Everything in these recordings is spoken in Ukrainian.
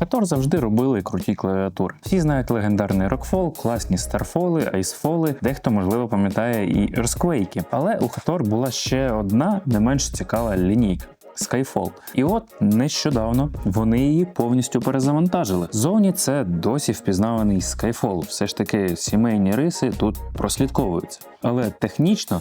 Хатор завжди робили круті клавіатури. Всі знають легендарний Rockfall, класні Starfall, айсфоли, дехто можливо пам'ятає і Earthquake. Але у Хатор була ще одна не менш цікава лінійка. Skyfall. І от нещодавно вони її повністю перезавантажили. Зовні це досі впізнаваний Skyfall. Все ж таки сімейні риси тут прослідковуються. Але технічно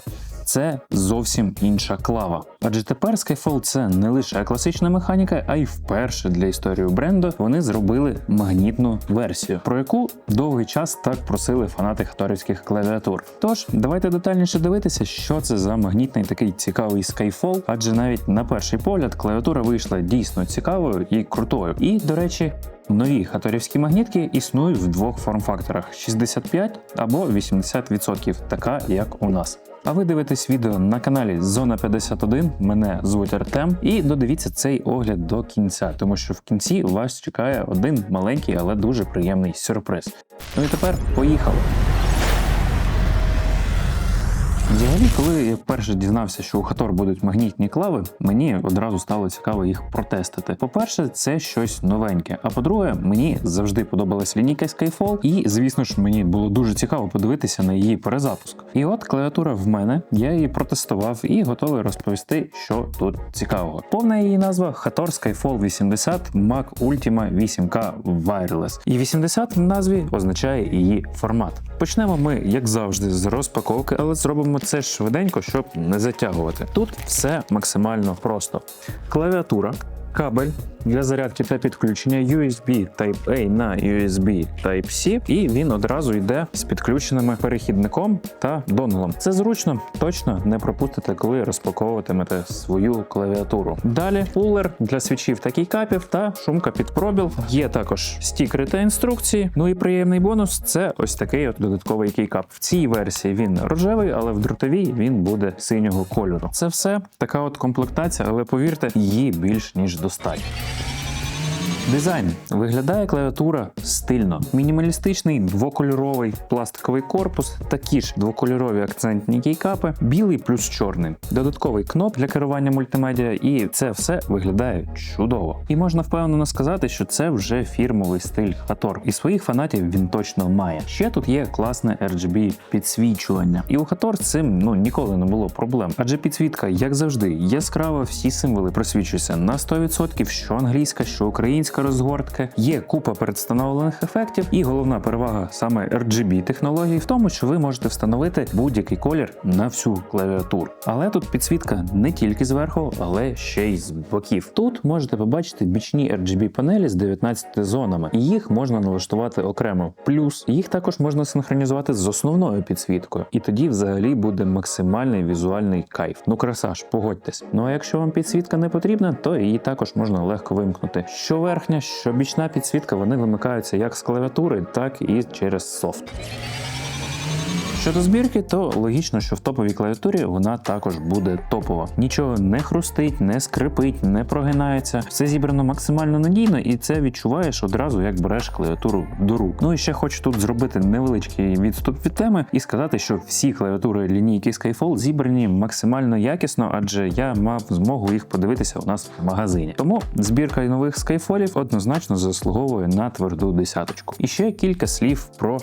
це зовсім інша клава. Адже тепер Skyfall це не лише класична механіка, а й вперше для історії бренду вони зробили магнітну версію, про яку довгий час так просили фанати хаторівських клавіатур. Тож давайте детальніше дивитися, що це за магнітний такий цікавий Skyfall, адже навіть на перший погляд клавіатура вийшла дійсно цікавою і крутою. І, до речі, Нові хаторівські магнітки існують в двох форм-факторах: 65 або 80%, така як у нас. А ви дивитесь відео на каналі Зона 51. Мене звуть Артем, і додивіться цей огляд до кінця, тому що в кінці вас чекає один маленький, але дуже приємний сюрприз. Ну і тепер поїхали. Взагалі, коли я вперше дізнався, що у Хатор будуть магнітні клави, мені одразу стало цікаво їх протестити. По-перше, це щось новеньке. А по-друге, мені завжди подобалась лінійка Skyfall, і звісно ж, мені було дуже цікаво подивитися на її перезапуск. І от клавіатура в мене, я її протестував і готовий розповісти, що тут цікавого. Повна її назва Hator Skyfall 80 Mac Ultima 8K Wireless. І 80 в назві означає її формат. Почнемо ми, як завжди, з розпаковки, але зробимо це швиденько, щоб не затягувати. Тут все максимально просто: клавіатура, кабель для зарядки та підключення USB Type-A на USB Type-C, і він одразу йде з підключеними перехідником та донглом. Це зручно, точно не пропустите, коли розпаковуватимете свою клавіатуру. Далі пулер для свічів та кейкапів та шумка під пробіл. Є також стікери та інструкції. Ну і приємний бонус це ось такий от додатковий кейкап. В цій версії він рожевий, але в дротовій він буде синього кольору. Це все така от комплектація, але повірте, її більш ніж достатньо достатньо. Дизайн виглядає клавіатура стильно. Мінімалістичний двокольоровий пластиковий корпус, такі ж двокольорові акцентні кейкапи, білий плюс чорний, додатковий кноп для керування мультимедіа, і це все виглядає чудово. І можна впевнено сказати, що це вже фірмовий стиль Хатор. І своїх фанатів він точно має. Ще тут є класне RGB підсвічування. І у Хатор з цим ну ніколи не було проблем. Адже підсвітка, як завжди, яскрава, всі символи просвічуються на 100%, що англійська, що українська розгортка. Є купа передстановлених ефектів, і головна перевага саме RGB технології в тому, що ви можете встановити будь-який колір на всю клавіатуру. Але тут підсвітка не тільки зверху, але ще й з боків. Тут можете побачити бічні RGB панелі з 19 зонами, їх можна налаштувати окремо. Плюс їх також можна синхронізувати з основною підсвіткою, і тоді взагалі буде максимальний візуальний кайф. Ну краса ж, погодьтесь. Ну а якщо вам підсвітка не потрібна, то її також можна легко вимкнути. Що верхня, що бічна підсвітка, вони вимикаються як з клавіатури, так і через софт. Щодо збірки, то логічно, що в топовій клавіатурі вона також буде топова. Нічого не хрустить, не скрипить, не прогинається. Все зібрано максимально надійно, і це відчуваєш одразу, як береш клавіатуру до рук. Ну і ще хочу тут зробити невеличкий відступ від теми і сказати, що всі клавіатури лінійки Skyfall зібрані максимально якісно, адже я мав змогу їх подивитися у нас в магазині. Тому збірка нових скайфолів однозначно заслуговує на тверду десяточку. І ще кілька слів про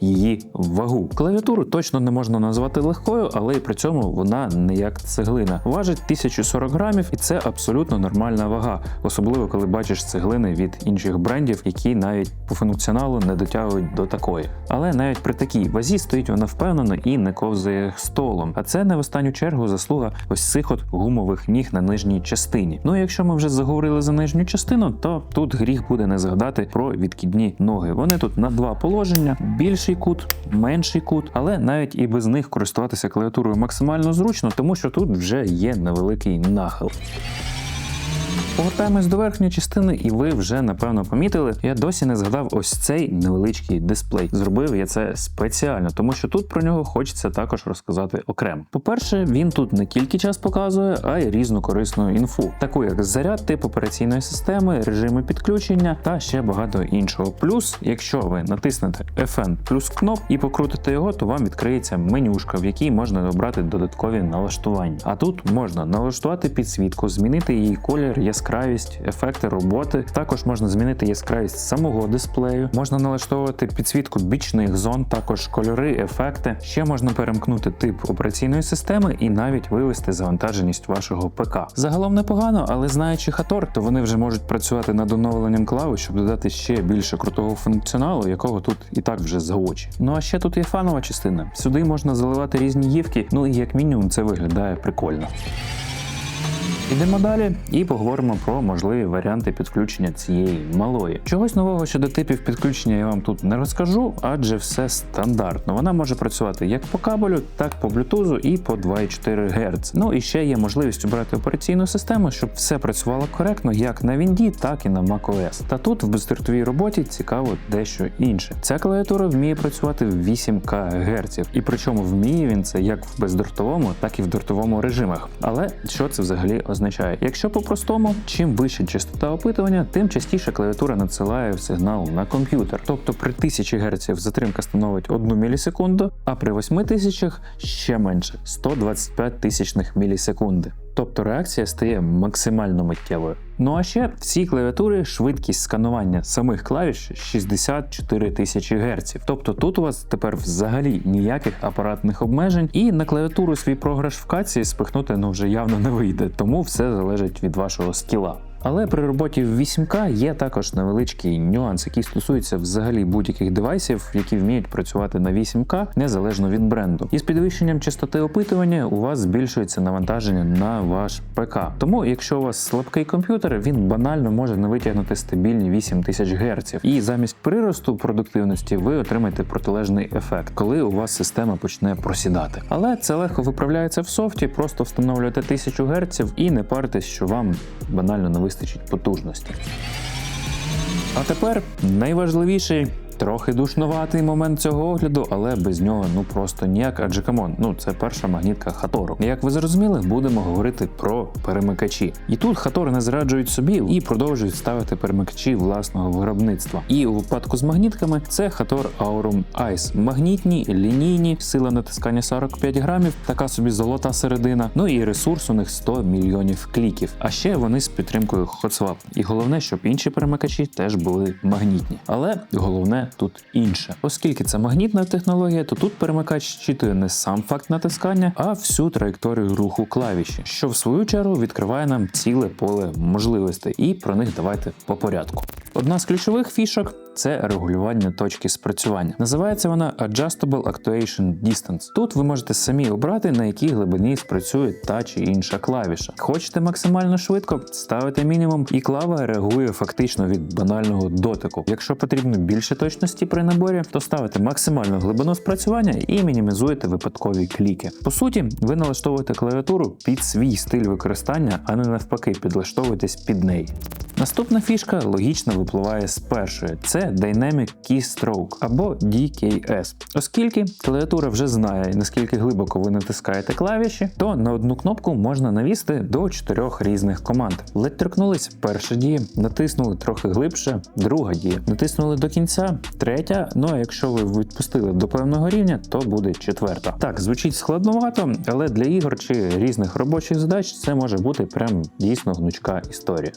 її вагу. Клавіатуру точно не можна назвати легкою, але й при цьому вона не як цеглина. Важить 1040 грамів, і це абсолютно нормальна вага, особливо коли бачиш цеглини від інших брендів, які навіть по функціоналу не дотягують до такої. Але навіть при такій вазі стоїть вона впевнено і не ковзає столом. А це не в останню чергу заслуга ось цих от гумових ніг на нижній частині. Ну і якщо ми вже заговорили за нижню частину, то тут гріх буде не згадати про відкидні ноги. Вони тут на два положення. Більший кут, менший кут, але навіть і без них користуватися клавіатурою максимально зручно, тому що тут вже є невеликий нахил. Повертаємось до верхньої частини, і ви вже напевно помітили. Я досі не згадав ось цей невеличкий дисплей. Зробив я це спеціально, тому що тут про нього хочеться також розказати окремо. По-перше, він тут не тільки час показує, а й різну корисну інфу, таку як заряд, тип операційної системи, режими підключення та ще багато іншого. Плюс, якщо ви натиснете FN плюс кноп і покрутите його, то вам відкриється менюшка, в якій можна обрати додаткові налаштування. А тут можна налаштувати підсвітку, змінити її колір яскравий яскравість, ефекти роботи. Також можна змінити яскравість самого дисплею, можна налаштовувати підсвітку бічних зон, також кольори, ефекти. Ще можна перемкнути тип операційної системи і навіть вивести завантаженість вашого ПК. Загалом непогано, але знаючи Хатор, то вони вже можуть працювати над оновленням клави, щоб додати ще більше крутого функціоналу, якого тут і так вже за очі. Ну а ще тут є фанова частина. Сюди можна заливати різні гівки, ну і як мінімум це виглядає прикольно. Ідемо далі і поговоримо про можливі варіанти підключення цієї малої. Чогось нового щодо типів підключення я вам тут не розкажу, адже все стандартно. Вона може працювати як по кабелю, так по блютузу і по 2,4 Гц. Ну і ще є можливість обрати операційну систему, щоб все працювало коректно як на Вінді, так і на macOS. Та тут в бездротовій роботі цікаво дещо інше. Ця клавіатура вміє працювати в 8 КГц, і причому вміє він це як в бездротовому, так і в дротовому режимах. Але що це взагалі? Якщо по-простому, чим вища частота опитування, тим частіше клавіатура надсилає сигнал на комп'ютер. Тобто при 1000 Гц затримка становить 1 мілісекунду, а при 8000 ще менше 125 тисячних мілісекунди. Тобто реакція стає максимально миттєвою. Ну а ще в цій клавіатурі швидкість сканування самих клавіш 64 тисячі Гц. Тобто тут у вас тепер взагалі ніяких апаратних обмежень, і на клавіатуру свій програш в каці спихнути ну вже явно не вийде, тому все залежить від вашого скіла. Але при роботі в 8К є також невеличкий нюанс, який стосується взагалі будь-яких девайсів, які вміють працювати на 8К незалежно від бренду. І з підвищенням частоти опитування у вас збільшується навантаження на ваш ПК. Тому, якщо у вас слабкий комп'ютер, він банально може не витягнути стабільні 8000 Гц. І замість приросту продуктивності ви отримаєте протилежний ефект, коли у вас система почне просідати. Але це легко виправляється в софті, просто встановлюєте 1000 Гц і не паритесь, що вам банально не вистачить потужності. А тепер найважливіший. Трохи душнуватий момент цього огляду, але без нього ну просто ніяк. Адже камон, ну це перша магнітка Хатору. Як ви зрозуміли, будемо говорити про перемикачі. І тут Хатори не зраджують собі і продовжують ставити перемикачі власного виробництва. І у випадку з магнітками це Хатор Aurum Ice. Магнітні, лінійні, сила натискання 45 грамів, така собі золота середина. Ну і ресурс у них 100 мільйонів кліків. А ще вони з підтримкою HotSwap. І головне, щоб інші перемикачі теж були магнітні. Але головне тут інше. Оскільки це магнітна технологія, то тут перемикач щитує не сам факт натискання, а всю траєкторію руху клавіші, що в свою чергу відкриває нам ціле поле можливостей, і про них давайте по порядку. Одна з ключових фішок це регулювання точки спрацювання. Називається вона Adjustable Actuation Distance. Тут ви можете самі обрати, на якій глибині спрацює та чи інша клавіша. Хочете максимально швидко, ставите мінімум, і клава реагує фактично від банального дотику. Якщо потрібно більше точності при наборі, то ставите максимальну глибину спрацювання і мінімізуєте випадкові кліки. По суті, ви налаштовуєте клавіатуру під свій стиль використання, а не навпаки, підлаштовуєтесь під неї. Наступна фішка логічно випливає з першої: це Dynamic Keystroke або DKS. Оскільки клавіатура вже знає, наскільки глибоко ви натискаєте клавіші, то на одну кнопку можна навісти до чотирьох різних команд. Ледь торкнулись перша дія, натиснули трохи глибше, друга дія, натиснули до кінця, третя. Ну а якщо ви відпустили до певного рівня, то буде четверта. Так, звучить складновато, але для ігор чи різних робочих задач це може бути прям дійсно гнучка історія.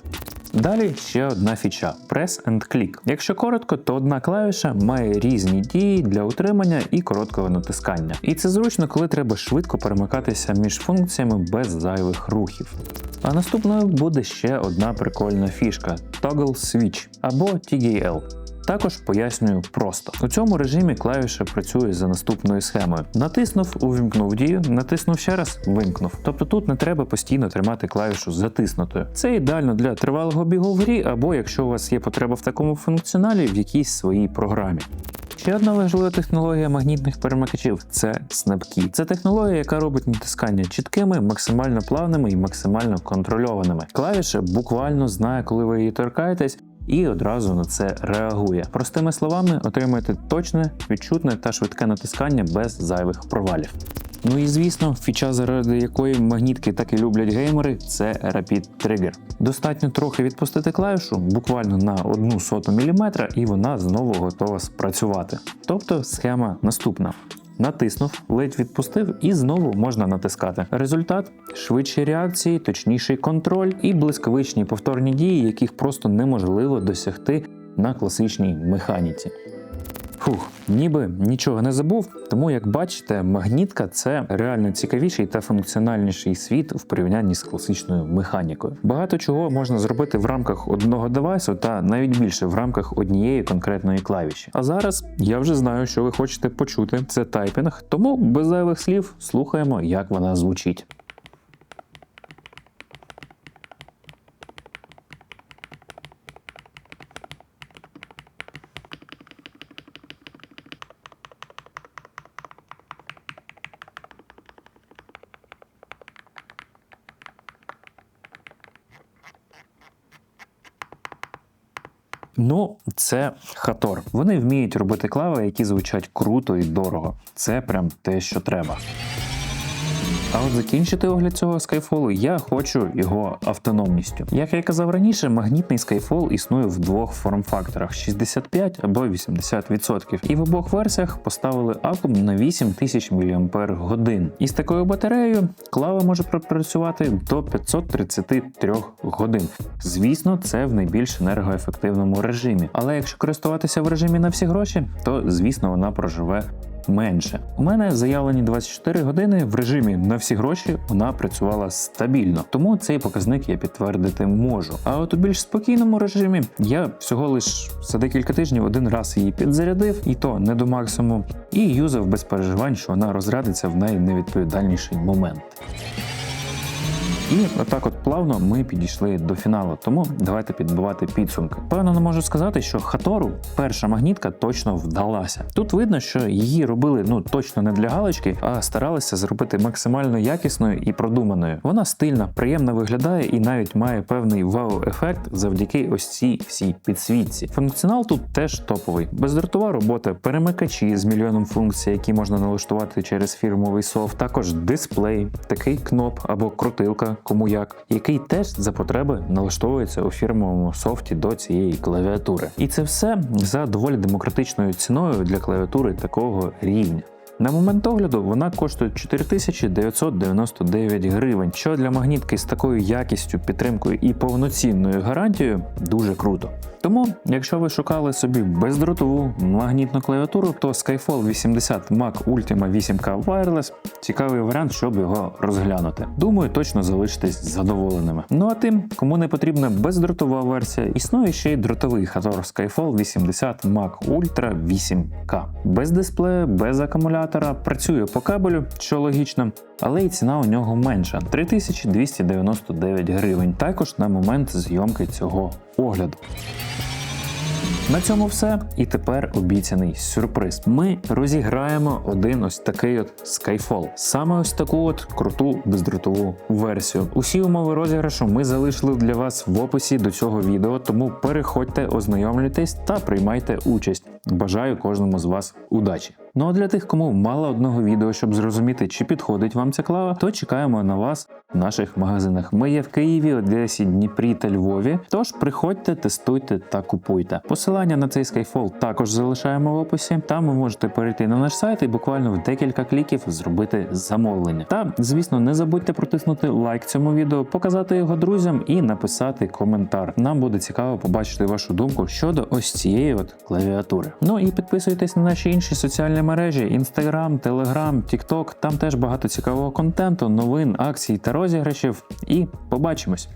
Далі ще одна фіча Press and Click. Якщо коротко, то одна клавіша має різні дії для утримання і короткого натискання. І це зручно, коли треба швидко перемикатися між функціями без зайвих рухів. А наступною буде ще одна прикольна фішка Toggle Switch або TGL. Також пояснюю просто. У цьому режимі клавіша працює за наступною схемою: натиснув, увімкнув дію, натиснув ще раз, вимкнув. Тобто тут не треба постійно тримати клавішу затиснутою. Це ідеально для тривалого бігу в грі, або якщо у вас є потреба в такому функціоналі в якійсь своїй програмі. Ще одна важлива технологія магнітних перемикачів це SnapKey. Це технологія, яка робить натискання чіткими, максимально плавними і максимально контрольованими. Клавіша буквально знає, коли ви її торкаєтесь, і одразу на це реагує. Простими словами, отримуєте точне, відчутне та швидке натискання без зайвих провалів. Ну і звісно, фіча, заради якої магнітки так і люблять геймери, це Rapid Trigger. Достатньо трохи відпустити клавішу, буквально на одну соту міліметра, і вона знову готова спрацювати. Тобто схема наступна. Натиснув, ледь відпустив, і знову можна натискати. Результат швидші реакції, точніший контроль і блискавичні повторні дії, яких просто неможливо досягти на класичній механіці. Фух, ніби нічого не забув, тому як бачите, магнітка це реально цікавіший та функціональніший світ в порівнянні з класичною механікою. Багато чого можна зробити в рамках одного девайсу, та навіть більше в рамках однієї конкретної клавіші. А зараз я вже знаю, що ви хочете почути. Це тайпінг, тому без зайвих слів слухаємо, як вона звучить. Ну, це Хатор. Вони вміють робити клави, які звучать круто і дорого. Це прям те, що треба. А от закінчити огляд цього Skyfall я хочу його автономністю. Як я казав раніше, магнітний Skyfall існує в двох форм-факторах 65 або 80%. І в обох версіях поставили акум на 8000 мАч. І з такою батареєю клава може пропрацювати до 533 годин. Звісно, це в найбільш енергоефективному режимі. Але якщо користуватися в режимі на всі гроші, то звісно вона проживе менше. У мене заявлені 24 години в режимі на всі гроші вона працювала стабільно, тому цей показник я підтвердити можу. А от у більш спокійному режимі я всього лиш за декілька тижнів один раз її підзарядив, і то не до максимуму, і юзав без переживань, що вона розрядиться в найневідповідальніший момент. І отак, от плавно ми підійшли до фіналу. Тому давайте підбивати підсумки. Певно, не можу сказати, що Хатору перша магнітка точно вдалася. Тут видно, що її робили ну точно не для галочки, а старалися зробити максимально якісною і продуманою. Вона стильна, приємно виглядає і навіть має певний вау-ефект завдяки ось цій всій підсвітці. Функціонал тут теж топовий. Бездротова робота, перемикачі з мільйоном функцій, які можна налаштувати через фірмовий софт. Також дисплей, такий кноп або крутилка кому як, який теж за потреби налаштовується у фірмовому софті до цієї клавіатури. І це все за доволі демократичною ціною для клавіатури такого рівня. На момент огляду вона коштує 4999 гривень, що для магнітки з такою якістю, підтримкою і повноцінною гарантією дуже круто. Тому, якщо ви шукали собі бездротову магнітну клавіатуру, то Skyfall 80 Mac Ultima 8K Wireless цікавий варіант, щоб його розглянути. Думаю, точно залишитесь задоволеними. Ну а тим, кому не потрібна бездротова версія, існує ще й дротовий Hator Skyfall 80 Mac Ultra 8K. Без дисплею, без акумулятора, працює по кабелю, що логічно, але і ціна у нього менша 3299 гривень. Також на момент зйомки цього огляду. На цьому все. І тепер обіцяний сюрприз. Ми розіграємо один ось такий от Skyfall. Саме ось таку от круту бездротову версію. Усі умови розіграшу ми залишили для вас в описі до цього відео, тому переходьте, ознайомлюйтесь та приймайте участь. Бажаю кожному з вас удачі! Ну а для тих, кому мало одного відео, щоб зрозуміти, чи підходить вам ця клава, то чекаємо на вас в наших магазинах. Ми є в Києві, Одесі, Дніпрі та Львові. Тож приходьте, тестуйте та купуйте. Посилання на цей Skyfall також залишаємо в описі. Там ви можете перейти на наш сайт і буквально в декілька кліків зробити замовлення. Та, звісно, не забудьте протиснути лайк цьому відео, показати його друзям і написати коментар. Нам буде цікаво побачити вашу думку щодо ось цієї от клавіатури. Ну і підписуйтесь на наші інші соціальні мережі: Instagram, Telegram, TikTok. Там теж багато цікавого контенту, новин, акцій та розіграшів. І побачимось!